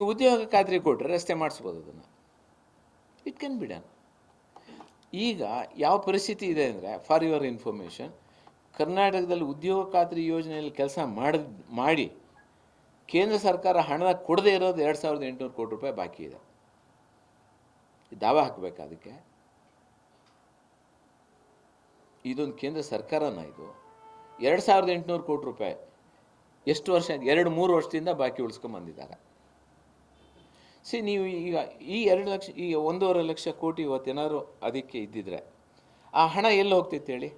ಉದ್ಯೋಗ ಖಾತ್ರಿ ಕೊಟ್ಟರೆ ರಸ್ತೆ ಮಾಡಿಸ್ಬೋದು ಅದನ್ನು. ಇಟ್ ಕ್ಯಾನ್ ಬಿ ಡನ್ ಈಗ ಯಾವ ಪರಿಸ್ಥಿತಿ ಇದೆ ಅಂದರೆ ಫಾರ್ ಯುವರ್ ಇನ್ಫಾರ್ಮೇಷನ್ ಕರ್ನಾಟಕದಲ್ಲಿ ಉದ್ಯೋಗ ಖಾತ್ರಿ ಯೋಜನೆಯಲ್ಲಿ ಕೆಲಸ ಮಾಡಿ ಮಾಡಿ ಕೇಂದ್ರ ಸರ್ಕಾರ ಹಣ ಕೊಡದೇ ಇರೋದು ಎರಡು ಸಾವಿರದ ಎಂಟುನೂರು ಕೋಟಿ ರೂಪಾಯಿ ಬಾಕಿ ಇದೆ. ದಾವ ಹಾಕಬೇಕು ಅದಕ್ಕೆ. ಇದೊಂದು ಕೇಂದ್ರ ಸರ್ಕಾರನ ಇದು. ಎರಡು ಸಾವಿರದ ಎಂಟುನೂರು ಕೋಟಿ ರೂಪಾಯಿ ಎಷ್ಟು ವರ್ಷ, ಎರಡು, ಮೂರು ವರ್ಷದಿಂದ ಬಾಕಿ ಉಳಿಸ್ಕೊಂಬಂದಿದ್ದಾರೆ ಸಿ, ನೀವು ಈಗ ಈ ಎರಡು ಲಕ್ಷ ಈ ಒಂದೂವರೆ ಲಕ್ಷ ಕೋಟಿ ಇವತ್ತೇನಾದ್ರು ಅದಕ್ಕೆ ಇದ್ದಿದ್ರೆ, ಆ ಹಣ ಎಲ್ಲಿ ಹೋಗ್ತಿತ್ತು ಹೇಳಿ?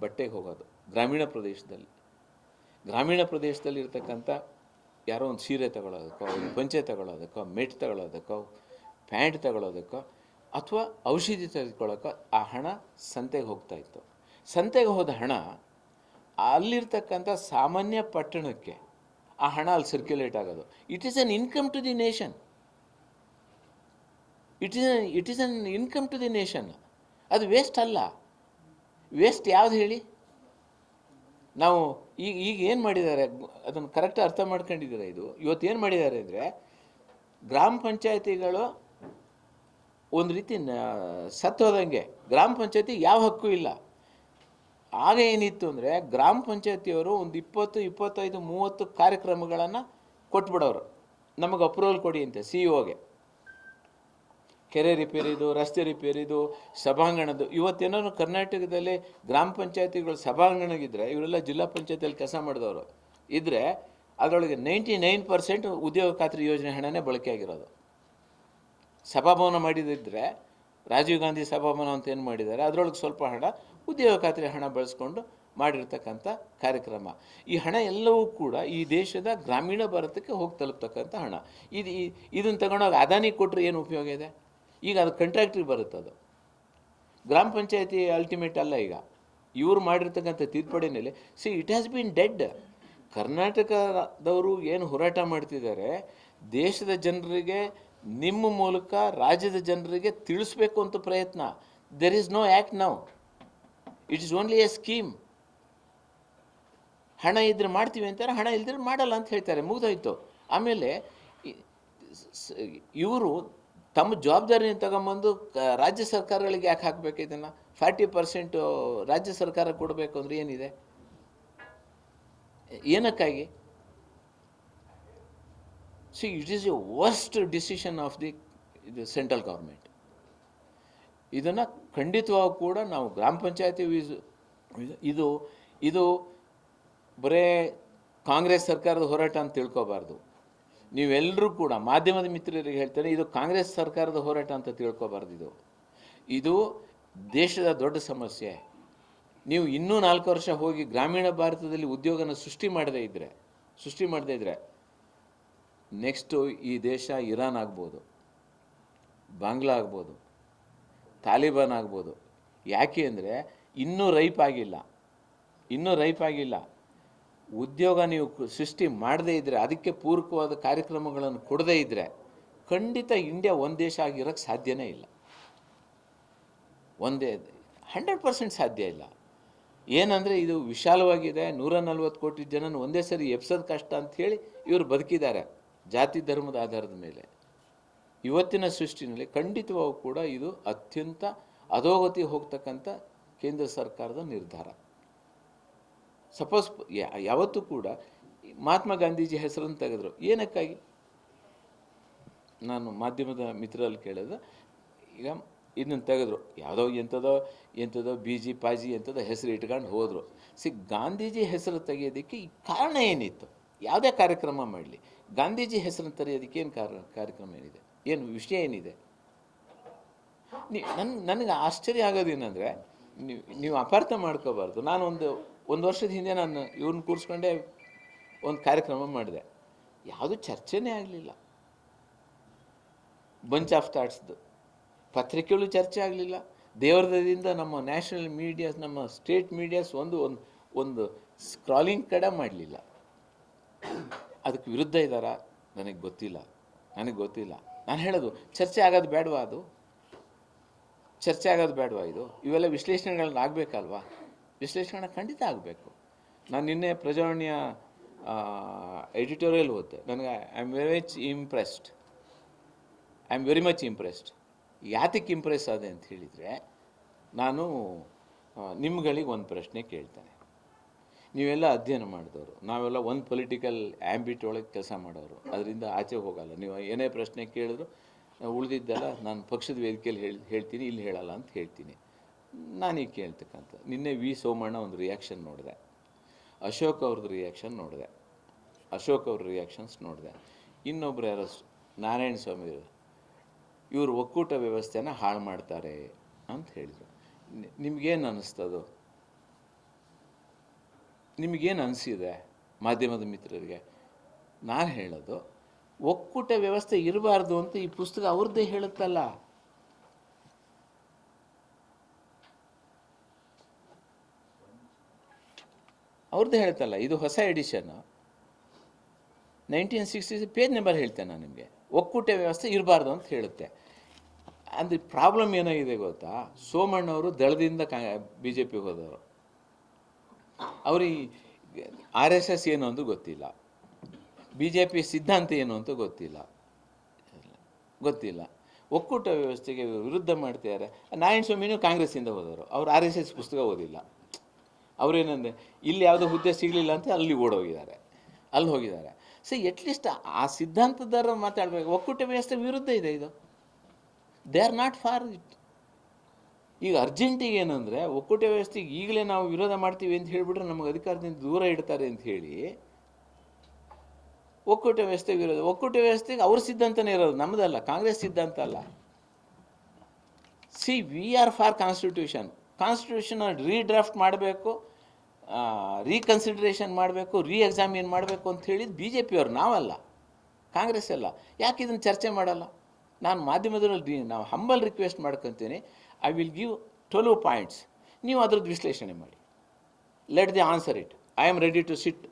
ಬಟ್ಟೆಗೆ ಹೋಗೋದು. ಗ್ರಾಮೀಣ ಪ್ರದೇಶದಲ್ಲಿ. ಗ್ರಾಮೀಣ ಪ್ರದೇಶದಲ್ಲಿ ಇರ್ತಕ್ಕಂಥ ಯಾರೋ ಒಂದು ಸೀರೆ ತಗೊಳ್ಳೋದಕ್ಕೋ ಒಂದು ಪಂಚೆ ತಗೊಳ್ಳೋದಕ್ಕೋ ಮೆಟ್ ತಗೊಳ್ಳೋದಕ್ಕೋ ಪ್ಯಾಂಟ್ ತಗೊಳ್ಳೋದಕ್ಕೋ ಅಥವಾ ಔಷಧಿ ತೆಗೆದುಕೊಳ್ಳೋಕ್ಕೋ ಆ ಹಣ ಸಂತೆಗೆ ಹೋಗ್ತಾ ಇತ್ತು. ಸಂತೆಗೆ ಹೋದ ಹಣ ಅಲ್ಲಿರ್ತಕ್ಕಂಥ ಸಾಮಾನ್ಯ ಪಟ್ಟಣಕ್ಕೆ ಆ ಹಣ ಅಲ್ಲಿ ಸರ್ಕ್ಯುಲೇಟ್ ಆಗೋದು. It is an income to the nation it is it is an income to the nation ಅದು ವೇಸ್ಟ್ ಅಲ್ಲ. ವೇಸ್ಟ್ ಯಾವ್ದು ಹೇಳಿ? ನಾವು ಈಗ ಈಗ ಏನು ಮಾಡಿದ್ದಾರೆ? ಅದನ್ನು ಕರೆಕ್ಟ್ ಅರ್ಥ ಮಾಡ್ಕೊಂಡಿದ್ದಾರೆ ಇದು? ಇವತ್ತು ಏನು ಮಾಡಿದ್ದಾರೆ ಅಂದರೆ, ಗ್ರಾಮ ಪಂಚಾಯತಿಗಳು ಒಂದು ರೀತಿ ಸತ್ತೋದಂಗೆ. ಗ್ರಾಮ ಪಂಚಾಯತಿ ಯಾವ ಹಕ್ಕು ಇಲ್ಲ. ಆಗ ಏನಿತ್ತು ಅಂದರೆ, ಗ್ರಾಮ ಪಂಚಾಯತಿಯವರು ಒಂದು ಇಪ್ಪತ್ತು, ಇಪ್ಪತ್ತೈದು, ಮೂವತ್ತು ಕಾರ್ಯಕ್ರಮಗಳನ್ನು ಕೊಟ್ಬಿಡೋರು. ನಮಗೆ ಅಪ್ರೂವಲ್ ಕೊಡಿ ಅಂತ ಸಿ ಒಗೆ ಕೆರೆ ರಿಪೇರಿದು ರಸ್ತೆ ರಿಪೇರಿದು ಸಭಾಂಗಣದ್ದು. ಇವತ್ತೇನೋ ಕರ್ನಾಟಕದಲ್ಲಿ ಗ್ರಾಮ ಪಂಚಾಯತಿಗಳು ಸಭಾಂಗಣಗಿದ್ರೆ, ಇವರೆಲ್ಲ ಜಿಲ್ಲಾ ಪಂಚಾಯತಿಯಲ್ಲಿ ಕೆಲಸ ಮಾಡಿದವರು ಇದ್ದರೆ ಅದರೊಳಗೆ ನೈಂಟಿ ನೈನ್ ಪರ್ಸೆಂಟ್ ಉದ್ಯೋಗ ಖಾತ್ರಿ ಯೋಜನೆ ಹಣನೇ ಬಳಕೆ ಆಗಿರೋದು. ಸಭಾಭವನ ಮಾಡಿದಿದ್ದರೆ ರಾಜೀವ್ ಗಾಂಧಿ ಸಭಾಭವನ ಅಂತ ಏನು ಮಾಡಿದ್ದಾರೆ, ಅದರೊಳಗೆ ಸ್ವಲ್ಪ ಹಣ, ಉದ್ಯೋಗ ಖಾತ್ರಿ ಹಣ ಬಳಸ್ಕೊಂಡು ಮಾಡಿರ್ತಕ್ಕಂಥ ಕಾರ್ಯಕ್ರಮ. ಈ ಹಣ ಎಲ್ಲವೂ ಕೂಡ ಈ ದೇಶದ ಗ್ರಾಮೀಣ ಭಾರತಕ್ಕೆ ಹೋಗಿ ತಲುಪ್ತಕ್ಕಂಥ ಹಣ. ಇದು ಇದನ್ನು ತಗೊಂಡೋಗಿ ಅದಾನಿ ಕೊಟ್ಟರೆ ಏನು ಉಪಯೋಗ ಇದೆ? ಈಗ ಅದು ಕಂಟ್ರಾಕ್ಟ್ರಿಗೆ ಬರುತ್ತೆ ಅದು. ಗ್ರಾಮ ಪಂಚಾಯತಿ ಅಲ್ಟಿಮೇಟ್ ಅಲ್ಲ ಈಗ. ಇವರು ಮಾಡಿರ್ತಕ್ಕಂಥ ತಿದ್ದುಪಡಿನಲ್ಲಿ see it has been dead ಕರ್ನಾಟಕದವರು ಏನು ಹೋರಾಟ ಮಾಡ್ತಿದ್ದಾರೆ, ದೇಶದ ಜನರಿಗೆ, ನಿಮ್ಮ ಮೂಲಕ ರಾಜ್ಯದ ಜನರಿಗೆ ತಿಳಿಸ್ಬೇಕು ಅಂತ ಪ್ರಯತ್ನ. There is no act now it is only a scheme ಹಣ ಇದ್ರೆ ಮಾಡ್ತೀವಿ ಅಂತಾರೆ, ಹಣ ಇಲ್ದ್ರೆ ಮಾಡಲ್ಲ ಅಂತ ಹೇಳ್ತಾರೆ. ಮುಗಿದೋಯ್ತು. ಆಮೇಲೆ ಇವರು ತಮ್ಮ ಜವಾಬ್ದಾರಿನ ತಗೊಂಬಂದು ರಾಜ್ಯ ಸರ್ಕಾರಗಳಿಗೆ ಯಾಕೆ ಹಾಕಬೇಕು ಇದನ್ನು? ಫಾರ್ಟಿ ಪರ್ಸೆಂಟು ರಾಜ್ಯ ಸರ್ಕಾರ ಕೊಡಬೇಕು ಅಂದರೆ ಏನಿದೆ? ಏನಕ್ಕಾಗಿ? See it is a worst decision of the ಇದು ಸೆಂಟ್ರಲ್ ಗೌರ್ಮೆಂಟ್ ಇದನ್ನು ಖಂಡಿತವಾಗೂ ಕೂಡ ನಾವು ಗ್ರಾಮ ಪಂಚಾಯತಿ ಇದು ಇದು ಬರೇ ಕಾಂಗ್ರೆಸ್ ಸರ್ಕಾರದ ಹೋರಾಟ ಅಂತ ತಿಳ್ಕೊಬಾರ್ದು. ನೀವೆಲ್ಲರೂ ಕೂಡ ಮಾಧ್ಯಮದ ಮಿತ್ರರಿಗೆ ಹೇಳ್ತೇನೆ, ಇದು ಕಾಂಗ್ರೆಸ್ ಸರ್ಕಾರದ ಹೋರಾಟ ಅಂತ ತಿಳ್ಕೊಬಾರ್ದು ಇದು ಇದು ದೇಶದ ದೊಡ್ಡ ಸಮಸ್ಯೆ. ನೀವು ಇನ್ನೂ ನಾಲ್ಕು ವರ್ಷ ಹೋಗಿ ಗ್ರಾಮೀಣ ಭಾರತದಲ್ಲಿ ಉದ್ಯೋಗನ ಸೃಷ್ಟಿ ಮಾಡದೇ ಇದ್ದರೆ ಸೃಷ್ಟಿ ಮಾಡದೇ ಇದ್ದರೆ ನೆಕ್ಸ್ಟು ಈ ದೇಶ ಇರಾನ್ ಆಗ್ಬೋದು, ಬಾಂಗ್ಲಾ ಆಗ್ಬೋದು, ತಾಲಿಬಾನ್ ಆಗ್ಬೋದು. ಯಾಕೆ ಅಂದರೆ ಇನ್ನೂ ರೈಪ್ ಆಗಿಲ್ಲ, ಇನ್ನೂ ರೈಪ್ ಆಗಿಲ್ಲ. ಉದ್ಯೋಗ ನೀವು ಸೃಷ್ಟಿ ಮಾಡದೇ ಇದ್ದರೆ ಅದಕ್ಕೆ ಪೂರಕವಾದ ಕಾರ್ಯಕ್ರಮಗಳನ್ನು ಕೊಡದೇ ಇದ್ದರೆ ಖಂಡಿತ ಇಂಡಿಯಾ ಒಂದು ದೇಶ ಆಗಿರೋಕ್ಕೆ ಸಾಧ್ಯನೇ ಇಲ್ಲ. ಒಂದೇ ಹಂಡ್ರೆಡ್ ಪರ್ಸೆಂಟ್ ಸಾಧ್ಯ ಇಲ್ಲ. ಏನಂದರೆ ಇದು ವಿಶಾಲವಾಗಿದೆ ನೂರ ನಲ್ವತ್ತು ಕೋಟಿ ಜನನ ಒಂದೇ ಸರಿ ಎಪ್ಸೋದು ಕಷ್ಟ ಅಂಥೇಳಿ ಇವರು ಬದುಕಿದ್ದಾರೆ, ಜಾತಿ ಧರ್ಮದ ಆಧಾರದ ಮೇಲೆ. ಇವತ್ತಿನ ಸೃಷ್ಟಿನಲ್ಲಿ ಖಂಡಿತವಾಗೂ ಕೂಡ ಇದು ಅತ್ಯಂತ ಅಧೋಗತಿ ಹೋಗ್ತಕ್ಕಂಥ ಕೇಂದ್ರ ಸರ್ಕಾರದ ನಿರ್ಧಾರ. ಸಪೋಸ್ ಯಾವತ್ತೂ ಕೂಡ ಮಹಾತ್ಮ ಗಾಂಧೀಜಿ ಹೆಸರನ್ನು ತೆಗೆದ್ರು. ಏನಕ್ಕಾಗಿ? ನಾನು ಮಾಧ್ಯಮದ ಮಿತ್ರರಲ್ಲಿ ಕೇಳಿದ. ಈಗ ಇದನ್ನು ತೆಗೆದ್ರು. ಯಾವುದೋ ಎಂಥದೋ ಎಂಥದೋ ಬೀಜಿ ಪಾಜಿ ಎಂಥದೋ ಹೆಸರು ಇಟ್ಕೊಂಡು ಹೋದರು. ಸಿ ಗಾಂಧೀಜಿ ಹೆಸರು ತೆಗೆಯೋದಕ್ಕೆ ಈ ಕಾರಣ ಏನಿತ್ತು? ಯಾವುದೇ ಕಾರ್ಯಕ್ರಮ ಮಾಡಲಿ. ಗಾಂಧೀಜಿ ಹೆಸರನ್ನು ತೆರೆಯೋದಕ್ಕೆ ಏನು ಕಾರ ಕಾರ್ಯಕ್ರಮ ಏನಿದೆ? ಏನು ವಿಷಯ ಏನಿದೆ? ನೀ ನನ್ನ ನನಗೆ ಆಶ್ಚರ್ಯ ಆಗೋದೇನೆಂದರೆ, ನೀವು ನೀವು ಅಪಾರ್ಥ ಮಾಡ್ಕೋಬಾರ್ದು. ನಾನು ಒಂದು ವರ್ಷದ ಹಿಂದೆ ನಾನು ಇವ್ರನ್ನ ಕೂರಿಸ್ಕೊಂಡೆ ಒಂದು ಕಾರ್ಯಕ್ರಮ ಮಾಡಿದೆ. ಯಾವುದು ಚರ್ಚೆನೇ ಆಗಲಿಲ್ಲ. ಬಂಚ್ ಆಫ್ ಥಾಟ್ಸ್ದು ಪತ್ರಿಕೆಗಳು ಚರ್ಚೆ ಆಗಲಿಲ್ಲ. ದೇವರದಿಂದ ನಮ್ಮ ನ್ಯಾಷನಲ್ ಮೀಡಿಯಾಸ್ ನಮ್ಮ ಸ್ಟೇಟ್ ಮೀಡಿಯಾಸ್ ಒಂದು ಒಂದು ಒಂದು ಸ್ಕ್ರಾಲಿಂಗ್ ಕಡೆ ಮಾಡಲಿಲ್ಲ. ಅದಕ್ಕೆ ವಿರುದ್ಧ ಇದ್ದಾರ ನನಗೆ ಗೊತ್ತಿಲ್ಲ. ನನಗೆ ಗೊತ್ತಿಲ್ಲ. ನಾನು ಹೇಳೋದು, ಚರ್ಚೆ ಆಗೋದು ಬೇಡವಾ ಅದು? ಚರ್ಚೆ ಆಗೋದು ಬೇಡವಾ ಇದು? ಇವೆಲ್ಲ ವಿಶ್ಲೇಷಣೆಗಳನ್ನ ಆಗಬೇಕಲ್ವಾ? ವಿಶ್ಲೇಷಣೆ ಖಂಡಿತ ಆಗಬೇಕು. ನಾನು ನಿನ್ನೆ ಪ್ರಜಾವಾಣಿಯ ಎಡಿಟೋರಿಯಲ್ ಓದಿದೆ. ನನಗೆ I am very much impressed I am very much impressed ಯಾತಕ್ಕೆ ಇಂಪ್ರೆಸ್ ಆದೆ ಅಂತ ಹೇಳಿದರೆ, ನಾನು ನಿಮ್ಗಳಿಗೆ ಒಂದು ಪ್ರಶ್ನೆ ಕೇಳ್ತೇನೆ. ನೀವೆಲ್ಲ ಅಧ್ಯಯನ ಮಾಡಿದವರು. ನಾವೆಲ್ಲ ಒಂದು ಪೊಲಿಟಿಕಲ್ ಆ್ಯಂಬಿಟ್ ಒಳಗೆ ಕೆಲಸ ಮಾಡೋರು. ಅದರಿಂದ ಆಚೆ ಹೋಗಲ್ಲ. ನೀವು ಏನೇ ಪ್ರಶ್ನೆ ಕೇಳಿದ್ರು, ಉಳಿದಿದ್ದೆಲ್ಲ ನಾನು ಪಕ್ಷದ ವೇದಿಕೆಯಲ್ಲಿ ಹೇಳಿ, ಹೇಳ್ತೀನಿ, ಇಲ್ಲಿ ಹೇಳಲ್ಲ ಅಂತ ಹೇಳ್ತೀನಿ. ನಾನೀಗ ಕೇಳ್ತಕ್ಕಂಥ, ನಿನ್ನೆ ವಿ. ಸೋಮಣ್ಣ ಒಂದು ರಿಯಾಕ್ಷನ್ ನೋಡಿದೆ. ಅಶೋಕ್ ಅವ್ರದ್ದು ರಿಯಾಕ್ಷನ್ ನೋಡಿದೆ. ಅಶೋಕ್ ಅವ್ರ ರಿಯಾಕ್ಷನ್ಸ್ ನೋಡಿದೆ. ಇನ್ನೊಬ್ರು ಯಾರೋ ನಾರಾಯಣ ಸ್ವಾಮಿ ಇವರು ಒಕ್ಕೂಟ ವ್ಯವಸ್ಥೆನ ಹಾಳು ಮಾಡ್ತಾರೆ ಅಂತ ಹೇಳಿದರು. ನಿಮಗೇನು ಅನ್ನಿಸ್ತದು ನಿಮಗೇನು ಅನಿಸಿದೆ ಮಾಧ್ಯಮದ ಮಿತ್ರರಿಗೆ? ನಾನು ಹೇಳೋದು, ಒಕ್ಕೂಟ ವ್ಯವಸ್ಥೆ ಇರಬಾರ್ದು ಅಂತ ಈ ಪುಸ್ತಕ ಅವ್ರದ್ದೇ ಹೇಳುತ್ತಲ್ಲ. ಅವ್ರದ್ದೇ ಹೇಳ್ತಲ್ಲ, ಇದು ಹೊಸ edition nineteen sixty page number ಹೇಳ್ತೇನೆ ನಾನು ನಿಮಗೆ. ಒಕ್ಕೂಟ ವ್ಯವಸ್ಥೆ ಇರಬಾರ್ದು ಅಂತ ಹೇಳುತ್ತೆ. ಅಂದರೆ ಪ್ರಾಬ್ಲಮ್ ಏನಾಗಿದೆ ಗೊತ್ತಾ? ಸೋಮಣ್ಣವರು ದಳದಿಂದ ಕಾ ಬಿ ಜೆ ಪಿಗೆ ಹೋದವರು. ಅವ್ರಿಗೆ ಆರ್ ಎಸ್ ಎಸ್ ಏನು ಅಂತ ಗೊತ್ತಿಲ್ಲ. ಬಿ ಜೆ ಪಿ ಸಿದ್ಧಾಂತ ಏನು ಅಂತ ಗೊತ್ತಿಲ್ಲ. ಗೊತ್ತಿಲ್ಲ. ಒಕ್ಕೂಟ ವ್ಯವಸ್ಥೆಗೆ ವಿರುದ್ಧ ಮಾಡ್ತಿದ್ದಾರೆ. ನಾರಾಯಣ ಸ್ವಾಮಿನೂ ಕಾಂಗ್ರೆಸ್ಸಿಂದ ಹೋದವರು. ಅವ್ರು ಆರ್ ಎಸ್ ಎಸ್ ಪುಸ್ತಕ ಓದಿಲ್ಲ. ಅವರೇನಂದ್ರೆ ಇಲ್ಲಿ ಯಾವುದೋ ಹುದ್ದೆ ಸಿಗಲಿಲ್ಲ ಅಂತ ಅಲ್ಲಿ ಓಡೋಗಿದ್ದಾರೆ, ಅಲ್ಲಿ ಹೋಗಿದ್ದಾರೆ. ಸೊ ಎಟ್ಲೀಸ್ಟ್ ಆ ಸಿದ್ಧಾಂತದಾರ ಮಾತಾಡಬೇಕು. ಒಕ್ಕೂಟ ವ್ಯವಸ್ಥೆ ವಿರುದ್ಧ ಇದೆ ಇದು. They are not for it ಈಗ ಅರ್ಜೆಂಟಿಗೆ ಏನಂದರೆ, ಒಕ್ಕೂಟ ವ್ಯವಸ್ಥೆಗೆ ಈಗಲೇ ನಾವು ವಿರೋಧ ಮಾಡ್ತೀವಿ ಅಂತ ಹೇಳಿಬಿಟ್ರೆ ನಮಗೆ ಅಧಿಕಾರದಿಂದ ದೂರ ಇಡ್ತಾರೆ ಅಂತ ಹೇಳಿ, ಒಕ್ಕೂಟ ವ್ಯವಸ್ಥೆ ವಿರೋಧ. ಒಕ್ಕೂಟ ವ್ಯವಸ್ಥೆಗೆ ಅವ್ರ ಸಿದ್ಧಾಂತನೇ ಇರೋದು. ನಮ್ಮದಲ್ಲ, ಕಾಂಗ್ರೆಸ್ ಸಿದ್ಧಾಂತ ಅಲ್ಲ. See we are for constitution constitution redraft ಮಾಡಬೇಕು ರೀಕನ್ಸಿಡ್ರೇಷನ್ ಮಾಡಬೇಕು ರೀ ಎಕ್ಸಾಮಿನ್ ಮಾಡಬೇಕು ಅಂತ ಹೇಳಿದ್ದು ಬಿ ಜೆ ಪಿಯವ್ರು ನಾವಲ್ಲ, ಕಾಂಗ್ರೆಸ್ ಅಲ್ಲ. ಯಾಕೆ ಇದನ್ನು ಚರ್ಚೆ ಮಾಡಲ್ಲ? ನಾನು ಮಾಧ್ಯಮದಲ್ಲಿ ನಾವು ಹಂಬಲ್ ರಿಕ್ವೆಸ್ಟ್ ಮಾಡ್ಕೊತೀನಿ. I will give twelve points ನೀವು ಅದ್ರದ್ದು ವಿಶ್ಲೇಷಣೆ ಮಾಡಿ. Let the answer it I am ready to sit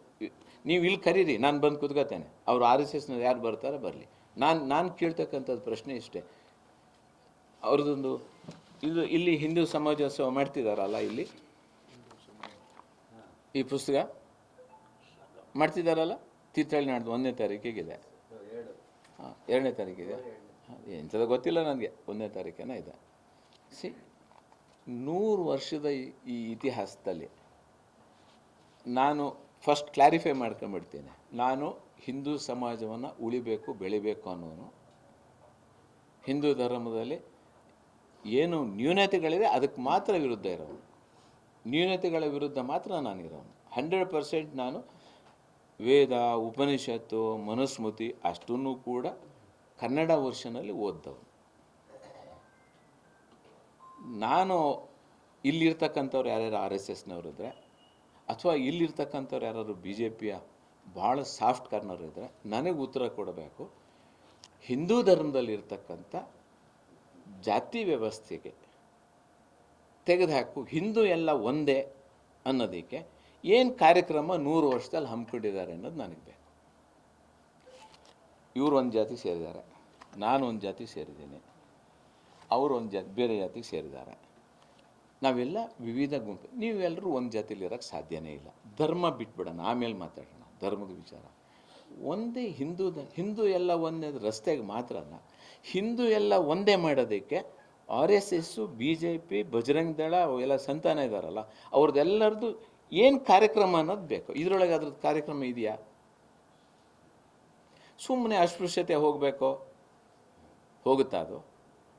ನೀವು ಇಲ್ಲಿ ಕರೀರಿ, ನಾನು ಬಂದು ಕುತ್ಕೋತೇನೆ. ಅವರು ಆರ್ ಎಸ್ ಎಸ್ನ ಯಾರು ಬರ್ತಾರೆ ಬರಲಿ. ನಾನು ನಾನು ಕೇಳ್ತಕ್ಕಂಥದ್ದು ಪ್ರಶ್ನೆ ಇಷ್ಟೇ. ಅವ್ರದ್ದೊಂದು ಇದು ಇಲ್ಲಿ ಹಿಂದೂ ಸಮಾಜೋತ್ಸವ ಮಾಡ್ತಿದ್ದಾರಲ್ಲ ಇಲ್ಲಿ? ಈ ಪುಸ್ತಕ? ಮಾಡ್ತಿದ್ದಾರಲ್ಲ ತೀರ್ಥಹಳ್ಳಿ ನಾಡ್ದು ಒಂದನೇ ತಾರೀಕಿಗಿದೆ ಹಾಂ, ಎರಡನೇ ತಾರೀಕಿದೆ ಎಂಥದ್ದು ಗೊತ್ತಿಲ್ಲ ನನಗೆ. ಒಂದನೇ ತಾರೀಕೇನ ಇದೆ. ಸಿ, ನೂರು ವರ್ಷದ ಈ- ಇತಿಹಾಸದಲ್ಲಿ ನಾನು ಫಸ್ಟ್ ಕ್ಲಾರಿಫೈ ಮಾಡ್ಕೊಂಬಿಡ್ತೀನಿ ನಾನು ಹಿಂದೂ ಸಮಾಜವನ್ನು ಉಳಿಬೇಕು, ಬೆಳಿಬೇಕು ಅನ್ನೋನು ಹಿಂದೂ ಧರ್ಮದಲ್ಲಿ ಏನು ನ್ಯೂನತೆಗಳಿದೆ, ಅದಕ್ಕೆ ಮಾತ್ರ ವಿರುದ್ಧ ಇರೋನು. ನ್ಯೂನತೆಗಳ ವಿರುದ್ಧ ಮಾತ್ರ ನಾನು ಇರೋನು. ಹಂಡ್ರೆಡ್ ಪರ್ಸೆಂಟ್ ನಾನು ವೇದ, ಉಪನಿಷತ್ತು, ಮನುಸ್ಮೃತಿ ಅಷ್ಟನ್ನು ಕೂಡ ಕನ್ನಡ ವರ್ಷನಲ್ಲಿ ಓದ್ದವನು. ನಾನು ಇಲ್ಲಿರ್ತಕ್ಕಂಥವ್ರು ಯಾರ್ಯಾರು ಆರ್ ಎಸ್ ಇದ್ದರೆ ಅಥವಾ ಇಲ್ಲಿರ್ತಕ್ಕಂಥವ್ರು ಯಾರಾದ್ರು ಬಿ ಜೆ ಪಿಯ ಭಾಳ ಸಾಫ್ಟ್ ಕಾರ್ನರ್ ಇದ್ದರೆ ನನಗೆ ಉತ್ತರ ಕೊಡಬೇಕು. ಹಿಂದೂ ಧರ್ಮದಲ್ಲಿರ್ತಕ್ಕಂಥ ಜಾತಿ ವ್ಯವಸ್ಥೆಗೆ ತೆಗೆದುಹಾಕು, ಹಿಂದೂ ಎಲ್ಲ ಒಂದೇ ಅನ್ನೋದಕ್ಕೆ ಏನು ಕಾರ್ಯಕ್ರಮ ನೂರು ವರ್ಷದಲ್ಲಿ ಹಮ್ಮಿಕೊಂಡಿದ್ದಾರೆ ಅನ್ನೋದು ನನಗೆ ಬೇಕು. ಇವರು ಒಂದು ಜಾತಿ ಸೇರಿದ್ದಾರೆ, ನಾನು ಒಂದು ಜಾತಿ ಸೇರಿದ್ದೀನಿ, ಅವರು ಒಂದು ಜಾತಿ, ಬೇರೆ ಜಾತಿಗೆ ಸೇರಿದ್ದಾರೆ. ನಾವೆಲ್ಲ ವಿವಿಧ ಗುಂಪು, ನೀವೆಲ್ಲರೂ ಒಂದು ಜಾತಿಲಿ ಇರೋಕ್ಕೆ ಸಾಧ್ಯವೇ ಇಲ್ಲ. ಧರ್ಮ ಬಿಟ್ಬಿಡೋಣ, ಆಮೇಲೆ ಮಾತಾಡೋಣ, ಧರ್ಮದ ವಿಚಾರ. ಒಂದೇ ಹಿಂದೂ ಹಿಂದೂ ಎಲ್ಲ ಒಂದೇ ರಸ್ತೆಗೆ ಮಾತ್ರ ಅಲ್ಲ. ಹಿಂದೂ ಎಲ್ಲ ಒಂದೇ ಮಾಡೋದಕ್ಕೆ R S S B J P Bajrang Dal, ಅವೆಲ್ಲ ಸಂತಾನ ಇದ್ದಾರಲ್ಲ ಅವ್ರದ್ದೆಲ್ಲರದ್ದು ಏನು ಕಾರ್ಯಕ್ರಮ ಅನ್ನೋದು ಬೇಕು. ಇದರೊಳಗೆ ಅದ್ರದ್ದು ಕಾರ್ಯಕ್ರಮ ಇದೆಯಾ? ಸುಮ್ಮನೆ ಅಸ್ಪೃಶ್ಯತೆ ಹೋಗಬೇಕು? ಹೋಗುತ್ತಾ ಅದು?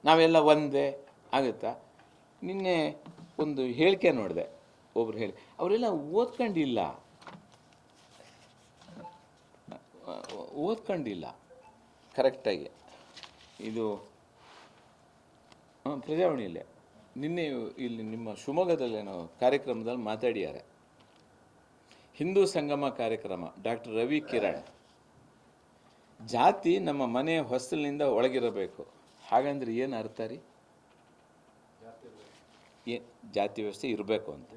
ನಾವೆಲ್ಲ ಒಂದೇ, ಆಗುತ್ತಾ? ನಿನ್ನೆ ಒಂದು ಹೇಳಿಕೆ ನೋಡಿದೆ, ಒಬ್ರು ಹೇಳಿ. ಅವರೆಲ್ಲ ಓದ್ಕೊಂಡಿಲ್ಲ. ಓದ್ಕೊಂಡಿಲ್ಲ. ಕರೆಕ್ಟಾಗಿ ಇದು ಪ್ರಜಾವಾಣಿಯಲ್ಲೇ. ನಿನ್ನೆ ಇಲ್ಲಿ ನಿಮ್ಮ ಶಿವಮೊಗ್ಗದಲ್ಲೇನೋ ಕಾರ್ಯಕ್ರಮದಲ್ಲಿ ಮಾತಾಡಿದ್ದಾರೆ. ಹಿಂದೂ ಸಂಗಮ ಕಾರ್ಯಕ್ರಮ, ಡಾಕ್ಟರ್ ರವಿ ಕಿರಣ್. ಜಾತಿ ನಮ್ಮ ಮನೆ ಹೊಸಲಿನಿಂದ ಒಳಗಿರಬೇಕು. ಹಾಗಂದ್ರೆ ಏನು ಅರ್ಥ ರೀ? ಜಾತಿ ವ್ಯವಸ್ಥೆ ಇರಬೇಕು ಅಂತ.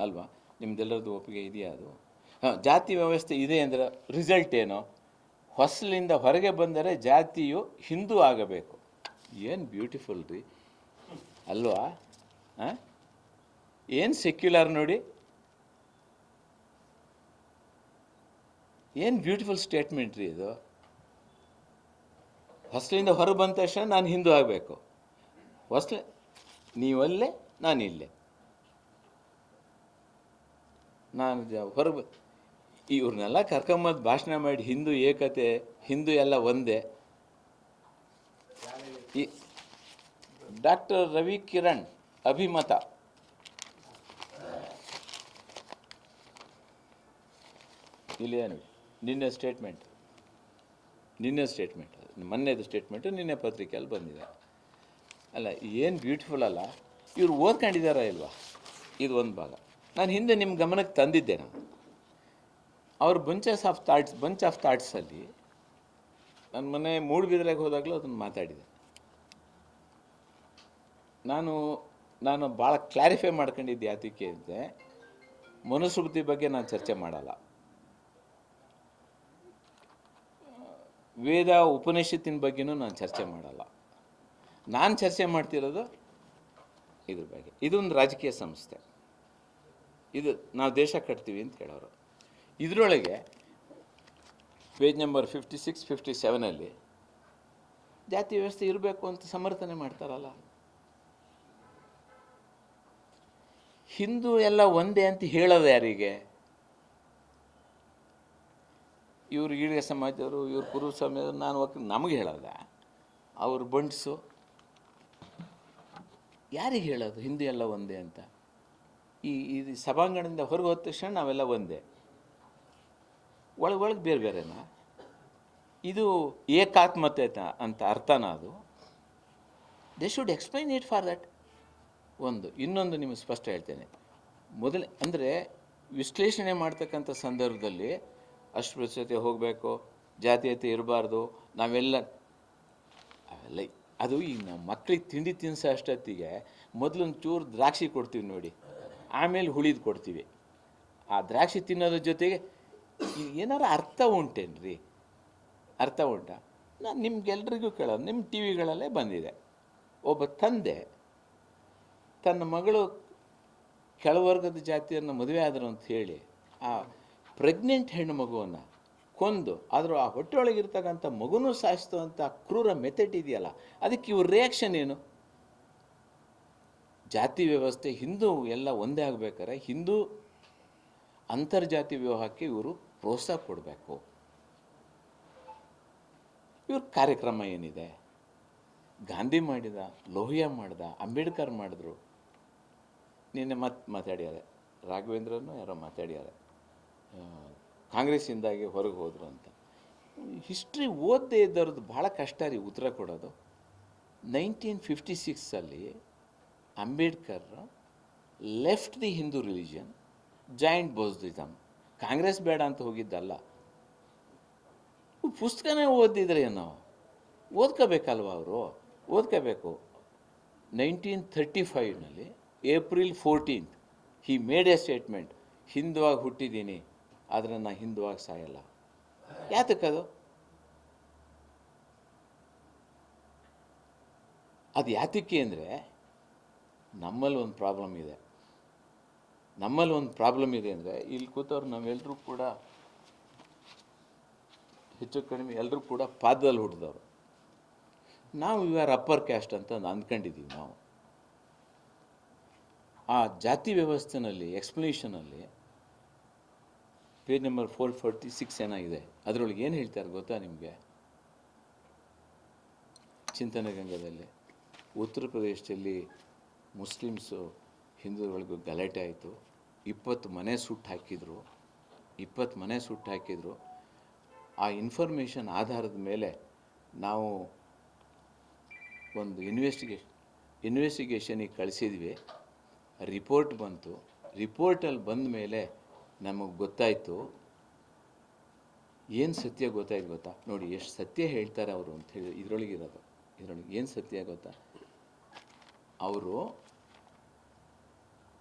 ಅಲ್ವಾ? ನಿಮ್ದೆಲ್ಲರದ್ದು ಒಪ್ಪಿಗೆ ಇದೆಯಾ ಅದು? ಜಾತಿ ವ್ಯವಸ್ಥೆ ಇದೆ ಅಂದರೆ ರಿಸಲ್ಟ್ ಏನು? ಹೊಸಲಿಂದ ಹೊರಗೆ ಬಂದರೆ ಜಾತಿಯು ಹಿಂದೂ ಆಗಬೇಕು. ಏನು ಬ್ಯೂಟಿಫುಲ್ ರೀ. ಅಲ್ವಾ? ಏನು ಸೆಕ್ಯುಲರ್ ನೋಡಿ? ಏನು ಬ್ಯೂಟಿಫುಲ್ ಸ್ಟೇಟ್ಮೆಂಟ್ ರೀ ಇದು? ಹೊಸಲಿಂದ ಹೊರ ಬಂದ ತಕ್ಷಣ ನಾನು ಹಿಂದೂ ಆಗಬೇಕು. ಹೊಸ್ಲೆ, ನೀವಲ್ಲೇ ನಾನು ಇಲ್ಲೇ ನಾನು ಹೊರಗೆ ಇವ್ರನ್ನೆಲ್ಲ ಕರ್ಕೊಂಬಂದು ಭಾಷಣ ಮಾಡಿ ಹಿಂದೂ ಏಕತೆ, ಹಿಂದೂ ಎಲ್ಲ ಒಂದೇ. ಈ ಡಾಕ್ಟರ್ ರವಿ ಕಿರಣ್ ಅಭಿಮತ. ಇಲ್ಲಿ ಏನು? ನಿನ್ನೆ ಸ್ಟೇಟ್ಮೆಂಟ್ ನಿನ್ನೆ ಸ್ಟೇಟ್ಮೆಂಟ್ ಮೊನ್ನೆದು ಸ್ಟೇಟ್ಮೆಂಟು ನಿನ್ನೆ ಪತ್ರಿಕೆಯಲ್ಲಿ ಬಂದಿದೆ. ಅಲ್ಲ, ಏನು ಬ್ಯೂಟಿಫುಲ್ ಅಲ್ಲ, ಇವ್ರು ಓದ್ಕೊಂಡಿದ್ದಾರ ಇಲ್ವಾ? ಇದು ಒಂದು ಭಾಗ. ನಾನು ಹಿಂದೆ ನಿಮ್ಮ ಗಮನಕ್ಕೆ ತಂದಿದ್ದೆ ನಾನು. ಅವ್ರ bunches of thoughts bunch of ಥಾಟ್ಸಲ್ಲಿ ನನ್ನ ಮನೆ ಮೂಡುಬಿದ್ರೆಗೆ ಹೋದಾಗಲೂ ಅದನ್ನು ಮಾತಾಡಿದೆ. ನಾನು ನಾನು ಭಾಳ ಕ್ಲಾರಿಫೈ ಮಾಡ್ಕೊಂಡಿದ್ದೆ ಯಾತಕ್ಕೆ ಅಂದರೆ ಮನುಸ್ಮೃತಿ ಬಗ್ಗೆ ನಾನು ಚರ್ಚೆ ಮಾಡಲ್ಲ. ವೇದ ಉಪನಿಷತ್ತಿನ ಬಗ್ಗೆನೂ ನಾನು ಚರ್ಚೆ ಮಾಡಲ್ಲ. ನಾನು ಚರ್ಚೆ ಮಾಡ್ತಿರೋದು ಇದ್ರ ಬಗ್ಗೆ. ಇದೊಂದು ರಾಜಕೀಯ ಸಂಸ್ಥೆ. ಇದು ನಾವು ದೇಶ ಕಟ್ತೀವಿ ಅಂತ ಹೇಳೋರು. ಇದರೊಳಗೆ page number fifty six fifty ಸೆವೆನಲ್ಲಿ ಜಾತಿ ವ್ಯವಸ್ಥೆ ಇರಬೇಕು ಅಂತ ಸಮರ್ಥನೆ ಮಾಡ್ತಾರಲ್ಲ. ಹಿಂದೂ ಎಲ್ಲ ಒಂದೇ ಅಂತ ಹೇಳೋದು ಯಾರಿಗೆ? ಇವರು ಈಳಿಗೆ ಸಮಾಜದವರು, ಇವರು ಕುರು ಸಮಾಜದವರು ನಾನು ಒಕ್, ನಮಗೆ ಹೇಳೋದ. ಅವ್ರು ಬಂಡ್ಸು ಯಾರಿಗೆ ಹೇಳೋದು ಹಿಂದೂ ಎಲ್ಲ ಒಂದೇ ಅಂತ? ಈ ಈ ಸಭಾಂಗಣದಿಂದ ಹೊರಗೆ ಹೋದ ತಕ್ಷಣ ನಾವೆಲ್ಲ ಒಂದೇ. ಒಳಗೆ ಒಳಗೆ ಬೇರೆ ಬೇರೆನಾ? ಇದು ಏಕಾತ್ಮತೆ ಅಂತ ಅರ್ಥನಾ ಅದು. They should explain it for that ಒಂದು, ಇನ್ನೊಂದು ನಿಮಗೆ ಸ್ಪಷ್ಟ ಹೇಳ್ತೇನೆ. ಮೊದಲ, ಅಂದರೆ ವಿಶ್ಲೇಷಣೆ ಮಾಡ್ತಕ್ಕಂಥ ಸಂದರ್ಭದಲ್ಲಿ ಅಸ್ಪೃಶ್ಯತೆ ಹೋಗಬೇಕು, ಜಾತೀಯತೆ ಇರಬಾರ್ದು, ನಾವೆಲ್ಲ, ಅವೆಲ್ಲ, ಅದು ಈಗ ನಮ್ಮ ಮಕ್ಳಿಗೆ ತಿಂಡಿ ತಿನ್ಸೋ ಅಷ್ಟೊತ್ತಿಗೆ ಮೊದಲೊಂದು ಚೂರು ದ್ರಾಕ್ಷಿ ಕೊಡ್ತೀವಿ ನೋಡಿ. ಆಮೇಲೆ ಹುಳಿದು ಕೊಡ್ತೀವಿ. ಆ ದ್ರಾಕ್ಷಿ ತಿನ್ನೋದ್ರ ಜೊತೆಗೆ ಈ ಏನಾರು ಅರ್ಥ ಉಂಟೇನ್ರಿ? ಅರ್ಥ ಉಂಟಾ? ನಾನು ನಿಮ್ಗೆಲ್ರಿಗೂ ಕೇಳೋದು ನಿಮ್ಮ ಟಿ ವಿಗಳಲ್ಲೇ ಬಂದಿದೆ. ಒಬ್ಬ ತಂದೆ ತನ್ನ ಮಗಳು ಕೆಳವರ್ಗದ ಜಾತಿಯನ್ನು ಮದುವೆ ಆದರು ಅಂತ ಹೇಳಿ ಆ ಪ್ರೆಗ್ನೆಂಟ್ ಹೆಣ್ಣು ಮಗುವನ್ನು ಕೊಂದು, ಆದರೂ ಆ ಹೊಟ್ಟೆಯೊಳಗಿರ್ತಕ್ಕಂಥ ಮಗುನೂ ಸಾಯಿಸ್ತುವಂಥ ಕ್ರೂರ ಮೆಥಡ್ ಇದೆಯಲ್ಲ, ಅದಕ್ಕೆ ಇವ್ರ ರಿಯಾಕ್ಷನ್ ಏನು? ಜಾತಿ ವ್ಯವಸ್ಥೆ ಹಿಂದೂ ಎಲ್ಲ ಒಂದೇ ಆಗಬೇಕಾದ್ರೆ ಹಿಂದೂ ಅಂತರ್ಜಾತಿ ವಿವಾಹಕ್ಕೆ ಇವರು ಪ್ರೋತ್ಸಾಹ ಕೊಡಬೇಕು. ಇವ್ರ ಕಾರ್ಯಕ್ರಮ ಏನಿದೆ? ಗಾಂಧಿ ಮಾಡಿದ, ಲೋಹಿಯಾ ಮಾಡಿದ, ಅಂಬೇಡ್ಕರ್ ಮಾಡಿದ್ರು. ನಿನ್ನೆ ಮತ್ತೆ ಮಾತಾಡ್ಯಾರೆ. ರಾಘವೇಂದ್ರನು ಯಾರೋ ಮಾತಾಡ್ಯಾರೆ. ಕಾಂಗ್ರೆಸ್ಸಿಂದಾಗಿ ಹೊರಗೆ ಹೋದರು ಅಂತ. ಹಿಸ್ಟ್ರಿ ಓದದೇ ಇದ್ದವ್ರದ್ದು ಭಾಳ ಕಷ್ಟ ರೀ ಉತ್ತರ ಕೊಡೋದು. Nineteen fifty ಸಿಕ್ಸಲ್ಲಿ Ambedkar left the Hindu religion joined Buddhism Congress ಬೇಡ ಅಂತ ಹೋಗಿದ್ದಲ್ಲ. ಪುಸ್ತಕನೇ ಓದಿದ್ರೆ ನಾವು? ಓದ್ಕೋಬೇಕಲ್ವ ಅವರು? ಓದ್ಕೋಬೇಕು. Nineteen thirty ಫೈವ್ನಲ್ಲಿ April fourteenth he made a statement ಹಿಂದುವಾಗಿ ಹುಟ್ಟಿದ್ದೀನಿ, ಆದರೆ ನಾನು ಹಿಂದುವಾಗಿ ಸಾಯಲ್ಲ. ಯಾತಕ್ಕದು? ಅದು ಯಾತಕ್ಕೆ ಅಂದರೆ ನಮ್ಮಲ್ಲಿ ಒಂದು ಪ್ರಾಬ್ಲಮ್ ಇದೆ. ನಮ್ಮಲ್ಲಿ ಒಂದು ಪ್ರಾಬ್ಲಮ್ ಇದೆ ಅಂದರೆ ಇಲ್ಲಿ ಕೂತವ್ರು ನಾವೆಲ್ಲರೂ ಕೂಡ ಹೆಚ್ಚು ಕಡಿಮೆ ಎಲ್ಲರೂ ಕೂಡ ಪಾದದಲ್ಲಿ ಹುಟ್ಟಿದವರು. ನಾವು ಯು ಆರ್ ಅಪ್ಪರ್ ಕ್ಯಾಸ್ಟ್ ಅಂತ ಅಂದ್ಕೊಂಡಿದ್ದೀವಿ ನಾವು. ಆ ಜಾತಿ ವ್ಯವಸ್ಥೆನಲ್ಲಿ ಎಕ್ಸ್ಪ್ಲನೇಷನಲ್ಲಿ page number four forty six ಏನಾಗಿದೆ ಅದರೊಳಗೆ ಏನು ಹೇಳ್ತಾರೆ ಗೊತ್ತಾ ನಿಮಗೆ? ಚಿಂತನಗಂಗದಲ್ಲಿ ಉತ್ತರ ಪ್ರದೇಶದಲ್ಲಿ ಮುಸ್ಲಿಮ್ಸು ಹಿಂದೂಗಳಿಗೂ ಗಲಾಟೆ ಆಯಿತು. ಇಪ್ಪತ್ತು ಮನೆ ಸುಟ್ಟು ಹಾಕಿದರು, ಇಪ್ಪತ್ತು ಮನೆ ಸುಟ್ಟು ಹಾಕಿದರು, ಆ ಇನ್ಫಾರ್ಮೇಷನ್ ಆಧಾರದ ಮೇಲೆ ನಾವು ಒಂದು ಇನ್ವೆಸ್ಟಿಗೇಷನ್ ಇನ್ವೆಸ್ಟಿಗೇಷನಿಗೆ ಕಳಿಸಿದ್ವಿ. ರಿಪೋರ್ಟ್ ಬಂತು. ರಿಪೋರ್ಟಲ್ಲಿ ಬಂದ ಮೇಲೆ ನಮಗೆ ಗೊತ್ತಾಯಿತು. ಏನು ಸತ್ಯ ಗೊತ್ತಾಯ್ತು ಗೊತ್ತಾ? ನೋಡಿ, ಎಷ್ಟು ಸತ್ಯ ಹೇಳ್ತಾರೆ ಅವರು ಅಂತ ಹೇಳಿ, ಇದರೊಳಗಿರೋದು. ಇದರೊಳಗೆ ಏನು ಸತ್ಯ ಗೊತ್ತಾ? ಅವರು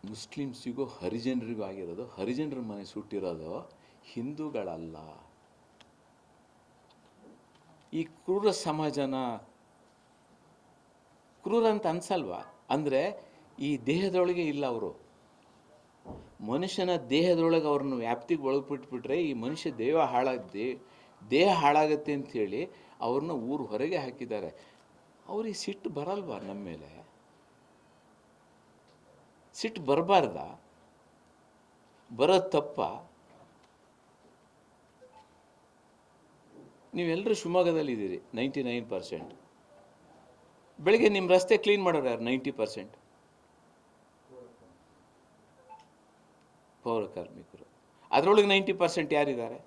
ಮುಸ್ಲಿಮ್ಸಿಗೂ ಹರಿಜನರಿಗೂ ಆಗಿರೋದು. ಹರಿಜನರ ಮನೆ ಸುಟ್ಟಿರೋದು ಹಿಂದೂಗಳಲ್ಲ. ಈ ಕ್ರೂರ ಸಮಾಜನ ಕ್ರೂರ ಅಂತ ಅನ್ಸಲ್ವಾ? ಅಂದರೆ ಈ ದೇಹದೊಳಗೆ ಇಲ್ಲ ಅವರು. ಮನುಷ್ಯನ ದೇಹದೊಳಗೆ ಅವ್ರನ್ನ ವ್ಯಾಪ್ತಿಗೆ ಒಳಗ್ಬಿಟ್ಬಿಟ್ರೆ ಈ ಮನುಷ್ಯ ದೇಹ ಹಾಳಾಗ ದೇಹ ಹಾಳಾಗತ್ತೆ ಹೇಳಿ ಅವ್ರನ್ನ ಊರು ಹೊರಗೆ ಹಾಕಿದ್ದಾರೆ. ಅವ್ರಿಗೆ ಸಿಟ್ಟು ಬರಲ್ವಾ ನಮ್ಮ ಮೇಲೆ ಸಿಟ್ಟು ಬರಬಾರ್ದ? ಬರೋದು ತಪ್ಪ. ನೀವೆಲ್ಲರೂ ಶಿವಮೊಗ್ಗದಲ್ಲಿ ಇದ್ದೀರಿ ನೈಂಟಿ ನೈನ್ ಪರ್ಸೆಂಟ್. ಬೆಳಿಗ್ಗೆ ನಿಮ್ಮ ರಸ್ತೆ ಕ್ಲೀನ್ ಮಾಡೋರು ಯಾರು? Ninety percent. ಪೌರ ಕಾರ್ಮಿಕರು. ಅದರೊಳಗೆ ನೈಂಟಿ ಪರ್ಸೆಂಟ್ ಯಾರಿದ್ದಾರೆ?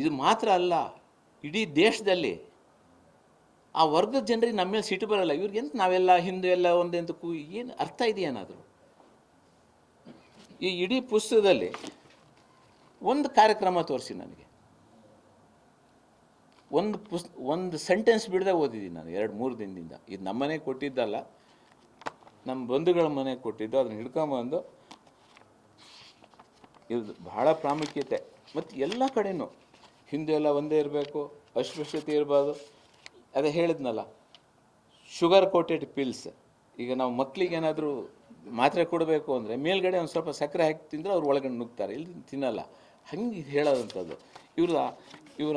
ಇದು ಮಾತ್ರ ಅಲ್ಲ, ಇಡೀ ದೇಶದಲ್ಲಿ ಆ ವರ್ಗದ ಜನರಿಗೆ ನಮ್ಮ ಮೇಲೆ ಸಿಟ್ಟು ಬರಲ್ಲ. ಇವ್ರಿಗೆ ಎಂತ ನಾವೆಲ್ಲ ಹಿಂದೂ ಎಲ್ಲ ಒಂದೇ ಅಂತ ಕೂ ಏನು ಅರ್ಥ ಇದೆಯೇನಾದರೂ ಈ ಇಡೀ ಪುಸ್ತಕದಲ್ಲಿ ಒಂದು ಕಾರ್ಯಕ್ರಮ ತೋರಿಸಿ ನನಗೆ. ಒಂದು ಪುಸ್ ಒಂದು ಸೆಂಟೆನ್ಸ್ ಬಿಡದೆ ಓದಿದ್ದೀನಿ ನಾನು ಎರಡು ಮೂರು ದಿನದಿಂದ. ಇದು ನಮ್ಮನೆ ಕೊಟ್ಟಿದ್ದಲ್ಲ. ನಮ್ಮ ಬಂಧುಗಳ ಮನೆಗೆ ಕೊಟ್ಟಿದ್ದು. ಅದನ್ನ ಹಿಡ್ಕೊಂಬಂದು ಇದು ಬಹಳ ಪ್ರಾಮುಖ್ಯತೆ. ಮತ್ತು ಎಲ್ಲ ಕಡೆಯೂ ಹಿಂದೂ ಎಲ್ಲ ಒಂದೇ ಇರಬೇಕು, ಅಸ್ಪೃಶ್ಯತೆ ಇರಬಾರ್ದು ಅದೇ ಹೇಳಿದ್ನಲ್ಲ ಶುಗರ್ ಕೋಟೆಡ್ ಪಿಲ್ಸ್ ಈಗ ನಾವು ಮಕ್ಕಳಿಗೆ ಏನಾದರೂ ಮಾತ್ರೆ ಕೊಡಬೇಕು ಅಂದರೆ ಮೇಲ್ಗಡೆ ಒಂದು ಸ್ವಲ್ಪ ಸಕ್ಕರೆ ಹಾಕಿ ತಿಂದರೆ ಅವ್ರು ಒಳಗಡೆ ನುಗ್ತಾರೆ ಇಲ್ಲಿ ತಿನ್ನಲ್ಲ. ಹಂಗೆ ಇದು ಹೇಳೋದಂಥದ್ದು ಇವರ ಇವರ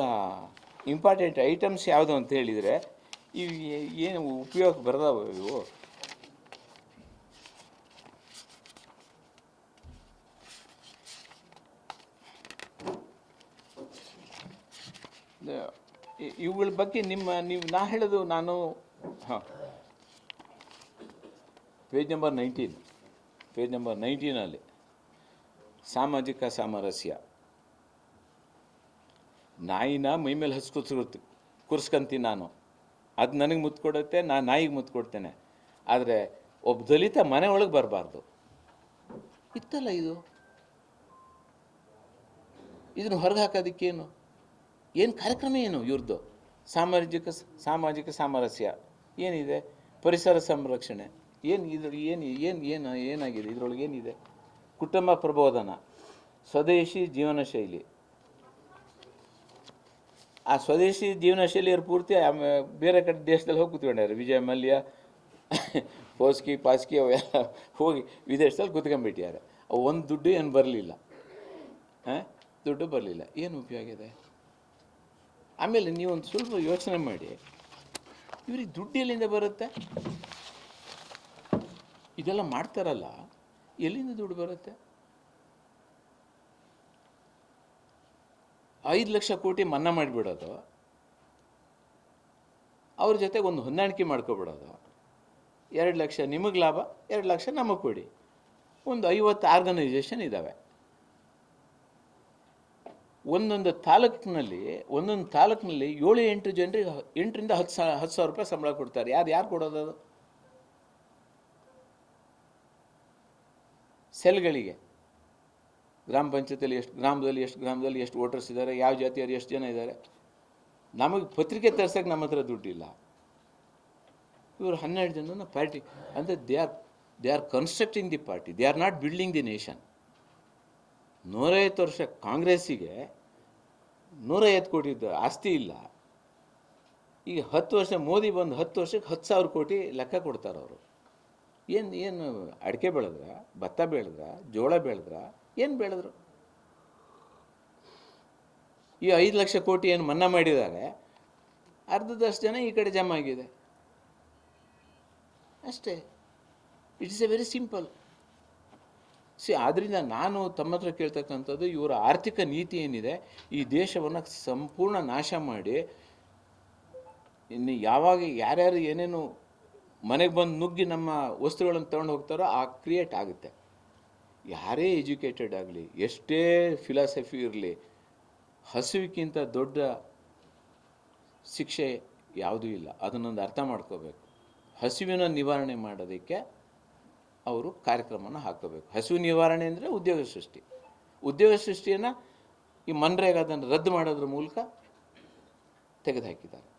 ಇಂಪಾರ್ಟೆಂಟ್ ಐಟಮ್ಸ್ ಯಾವುದು ಅಂತ ಹೇಳಿದರೆ, ಇವು ಏನು ಉಪಯೋಗ ಬರದಾವ ಇವು? ಇ- ಇವುಗಳ ಬಗ್ಗೆ ನಿಮ್ಮ, ನೀವು, ನಾ ಹೇಳೋದು ನಾನು, ಹಾಂ. Page number nineteen page number ನೈನ್ಟೀನಲ್ಲಿ ಸಾಮಾಜಿಕ ಸಾಮರಸ್ಯ. ನಾಯಿನ ಮೈಮೇಲೆ ಮೇಲೆ ಹಸ್ಕೊತ್ ಕೂರ್ಸ್ಕೊಂತೀನಿ ನಾನು. ಅದು ನನಗೆ ಮುತ್ತು ಕೊಡುತ್ತೆ ನಾನು ನಾಯಿಗೆ ಮುತ್ತು ಕೊಡ್ತೇನೆ. ಆದರೆ ಒಬ್ಬ ದಲಿತ ಮನೆ ಒಳಗೆ ಬರಬಾರ್ದು. ಇತ್ತಲ್ಲ ಇದು? ಇದನ್ನು ಹೊರಗೆ ಹಾಕೋದಕ್ಕೇನು? ಏನು ಕಾರ್ಯಕ್ರಮ ಏನು ಇವ್ರದ್ದು ಸಾಮಾಜಿಕ ಸಾಮಾಜಿಕ ಸಾಮರಸ್ಯ. ಏನಿದೆ? ಪರಿಸರ ಸಂರಕ್ಷಣೆ. ಏನು ಇದ್ರ, ಏನು ಏನು ಏನು, ಏನಾಗಿದೆ? ಇದರೊಳಗೆ ಏನಿದೆ? ಕುಟುಂಬ ಪ್ರಬೋಧನ. ಸ್ವದೇಶಿ ಜೀವನ ಶೈಲಿ. ಆ ಸ್ವದೇಶಿ ಜೀವನ ಶೈಲಿಯವ್ರ ಪೂರ್ತಿ ಬೇರೆ ಕಡೆ ದೇಶದಲ್ಲಿ ಹೋಗಿ ಕೂತ್ಕೊಂಡ್ಯಾರೆ ವಿಜಯ ಮಲ್ಯ, ಫೋಸ್ಕಿ, ಪಾಸ್ಕಿ ಅವೆಲ್ಲ ಹೋಗಿ ವಿದೇಶದಲ್ಲಿ ಕೂತ್ಕೊಂಡ್ಬಿಟ್ಟಿದ್ದಾರೆ. ಅವು ಒಂದು ದುಡ್ಡು ಏನು ಬರಲಿಲ್ಲ. ಹಾಂ? ದುಡ್ಡು ಬರಲಿಲ್ಲ. ಏನು ಉಪಯೋಗ ಇದೆ? ಆಮೇಲೆ ನೀವೊಂದು ಸ್ವಲ್ಪ ಯೋಚನೆ ಮಾಡಿ. ಇವ್ರಿಗೆ ದುಡ್ಡು ಎಲ್ಲಿಂದ ಬರುತ್ತೆ? ಇದೆಲ್ಲ ಮಾಡ್ತಾರಲ್ಲ, ಎಲ್ಲಿಂದ ದುಡ್ಡು ಬರುತ್ತೆ? ಐದು ಲಕ್ಷ ಕೋಟಿ ಮನ್ನಾ ಮಾಡಿಬಿಡೋದು, ಅವ್ರ ಜೊತೆಗೆ ಒಂದು ಹೊಂದಾಣಿಕೆ ಮಾಡ್ಕೊಬಿಡೋದು. ಎರಡು ಲಕ್ಷ ನಿಮಗೆ ಲಾಭ, ಎರಡು ಲಕ್ಷ ನಮಗೆ ಕೊಡಿ. ಒಂದು ಐವತ್ತು ಆರ್ಗನೈಸೇಷನ್ ಇದ್ದಾವೆ ಒಂದೊಂದು ತಾಲೂಕಿನಲ್ಲಿ ಒಂದೊಂದು ತಾಲೂಕಿನಲ್ಲಿ ಏಳು ಎಂಟು ಜನರಿಗೆ ಎಂಟರಿಂದ ಹತ್ತು ಸಾ, ಹತ್ತು ಸಾವಿರ ರೂಪಾಯಿ ಸಂಬಳ ಕೊಡ್ತಾರೆ. ಯಾರು ಯಾರು ಕೊಡೋದು ಅದು? ಸೆಲ್ಗಳಿಗೆ. ಗ್ರಾಮ ಪಂಚಾಯತಿಯಲ್ಲಿ ಎಷ್ಟು, ಗ್ರಾಮದಲ್ಲಿ ಎಷ್ಟು ಗ್ರಾಮದಲ್ಲಿ ಎಷ್ಟು ವೋಟರ್ಸ್ ಇದ್ದಾರೆ, ಯಾವ ಜಾತಿಯವರು, ಎಷ್ಟು ಜನ ಇದ್ದಾರೆ? ನಮಗೆ ಪತ್ರಿಕೆ ತರ್ಸೋಕ್ಕೆ ನಮ್ಮ ಹತ್ರ ದುಡ್ಡಿಲ್ಲ. ಇವರು ಹನ್ನೆರಡು ಜನನ ಪಾರ್ಟಿ, ಅಂದರೆ they are they are constructing the party, they are not building the nation. ನೂರೈವತ್ತು ವರ್ಷ ಕಾಂಗ್ರೆಸ್ಸಿಗೆ ನೂರೈವತ್ತು ಕೋಟಿ ಆಸ್ತಿ ಇಲ್ಲ. ಈಗ ಹತ್ತು ವರ್ಷ ಮೋದಿ ಬಂದು ಹತ್ತು ವರ್ಷಕ್ಕೆ ಹತ್ತು ಸಾವಿರ ಕೋಟಿ ಲೆಕ್ಕ ಕೊಡ್ತಾರೆ ಅವರು. ಏನು ಏನು ಅಡಿಕೆ ಬೆಳೆದ್ರ, ಭತ್ತ ಬೆಳೆದ್ರ, ಜೋಳ ಬೆಳೆದ್ರ, ಏನು ಬೆಳೆದ್ರು? ಈ ಐದು ಲಕ್ಷ ಕೋಟಿ ಏನು ಮನ್ನಾ ಮಾಡಿದ್ದಾರೆ, ಅರ್ಧದಷ್ಟು ಜನ ಈ ಕಡೆ ಜಮಾ ಆಗಿದೆ. ಅಷ್ಟೇ. It's a very simple see ಆದ್ದರಿಂದ ನಾನು ತಮ್ಮ ಹತ್ರ ಕೇಳ್ತಕ್ಕಂಥದ್ದು ಇವರ ಆರ್ಥಿಕ ನೀತಿ ಏನಿದೆ, ಈ ದೇಶವನ್ನು ಸಂಪೂರ್ಣ ನಾಶ ಮಾಡಿ, ಇನ್ನು ಯಾವಾಗ ಯಾರ್ಯಾರು ಏನೇನು ಮನೆಗೆ ಬಂದು ನುಗ್ಗಿ ನಮ್ಮ ವಸ್ತುಗಳನ್ನು ತಗೊಂಡು ಹೋಗ್ತಾರೋ ಆ ಕ್ರಿಯೇಟ್ ಆಗುತ್ತೆ. ಯಾರೇ ಎಜುಕೇಟೆಡ್ ಆಗಲಿ, ಎಷ್ಟೇ ಫಿಲಾಸಫಿ ಇರಲಿ, ಹಸುವಿಗಿಂತ ದೊಡ್ಡ ಶಿಕ್ಷೆ ಯಾವುದೂ ಇಲ್ಲ. ಅದನ್ನೊಂದು ಅರ್ಥ ಮಾಡ್ಕೋಬೇಕು. ಹಸಿವಿನ ನಿವಾರಣೆ ಮಾಡೋದಕ್ಕೆ ಅವರು ಕಾರ್ಯಕ್ರಮವನ್ನು ಹಾಕಬೇಕು. ಹಸಿವು ನಿವಾರಣೆ ಅಂದರೆ ಉದ್ಯೋಗ ಸೃಷ್ಟಿ. ಉದ್ಯೋಗ ಸೃಷ್ಟಿಯನ್ನು ಈ ಮನ್ರೇಗ ಅದನ್ನು ರದ್ದು ಮಾಡೋದ್ರ ಮೂಲಕ ತೆಗೆದುಹಾಕಿದ್ದಾರೆ.